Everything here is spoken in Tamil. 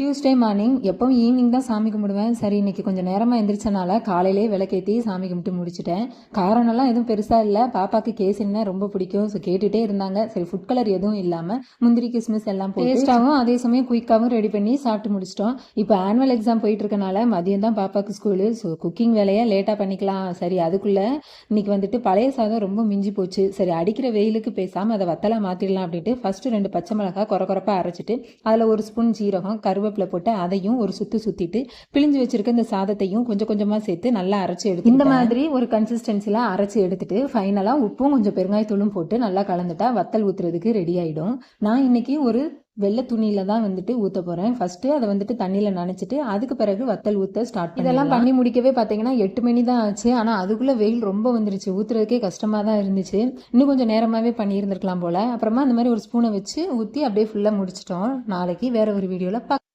டியூஸ்டே மார்னிங் எப்பவும் ஈவினிங் தான் சாமி கும்பிடுவேன். சரி இன்னைக்கு கொஞ்சம் நேரமாக எந்திரிச்சனால காலையிலே விளக்கேற்றி சாமி கும்பிட்டு முடிச்சிட்டேன். காரணம்லாம் எதுவும் பெருசாக இல்லை. பாப்பாக்கு கேசரினா ரொம்ப பிடிக்கும். ஸோ கேட்டுகிட்டே இருந்தாங்க. சரி ஃபுட் கலர் எதுவும் இல்லாமல் முந்திரி கிஸ்மிஸ் எல்லாம் டேஸ்ட்டாகவும் அதே சமயம் குயிக்காகவும் ரெடி பண்ணி சாப்பிட்டு முடிச்சிட்டோம். இப்போ ஆனுவல் எக்ஸாம் போயிட்டு இருக்கனால மதியம் தான் பாப்பாக்கு ஸ்கூலு ஸோ குக்கிங் வேலையை லேட்டாக பண்ணிக்கலாம். சரி அதுக்குள்ளே இன்னைக்கு வந்துட்டு பழைய சாதம் ரொம்ப மிஞ்சி போச்சு. சரி அடிக்கிற வெயிலுக்கு பேசாமல் அதை வத்தலா மாற்றிடலாம் அப்படின்ட்டு ஃபஸ்ட்டு ரெண்டு பச்சை மிளகாய் குறை குறைப்பா அரைச்சிட்டு அதில் ஒரு ஸ்பூன் ஜீரகம் கருவேப்பிலை போட்டு அதையும் ஒரு சுத்து சுத்திட்டு பிழிஞ்சு வச்சிருக்க இந்த சாதத்தையும் கொஞ்சம் கொஞ்சமா சேர்த்து நல்லா அரைச்சு எடுத்து இந்த மாதிரி ஒரு கன்சிஸ்டன்சில அரைச்சு எடுத்துட்டு ஃபைனலா உப்பும் கொஞ்சம் பெருங்காயத்தூளும் போட்டு நல்லா கலந்துட்டா வத்தல் ஊத்துறதுக்கு ரெடி ஆயிடும். நான் இன்னைக்கு ஒரு வெள்ளை துணியில தான் வந்துட்டு ஊத்த போறேன். ஃபர்ஸ்ட் அதை வந்துட்டு தண்ணியில நனைச்சிட்டு அதுக்கு பிறகு வத்தல் ஊத்த ஸ்டார்ட் இதெல்லாம் பண்ணி முடிக்கவே பாத்தீங்கன்னா எட்டு மணி தான் ஆச்சு. ஆனா அதுக்குள்ள வெயில் ரொம்ப வந்துருச்சு. ஊத்துறதுக்கே கஷ்டமா தான் இருந்துச்சு. இன்னும் கொஞ்சம் நேரமாவே பண்ணியிருந்திருக்கலாம் போல. அப்புறமா அந்த மாதிரி ஒரு ஸ்பூனை வச்சு ஊத்தி அப்படியே ஃபுல்லா முடிச்சிட்டோம். நாளைக்கு வேற ஒரு வீடியோல பார்க்க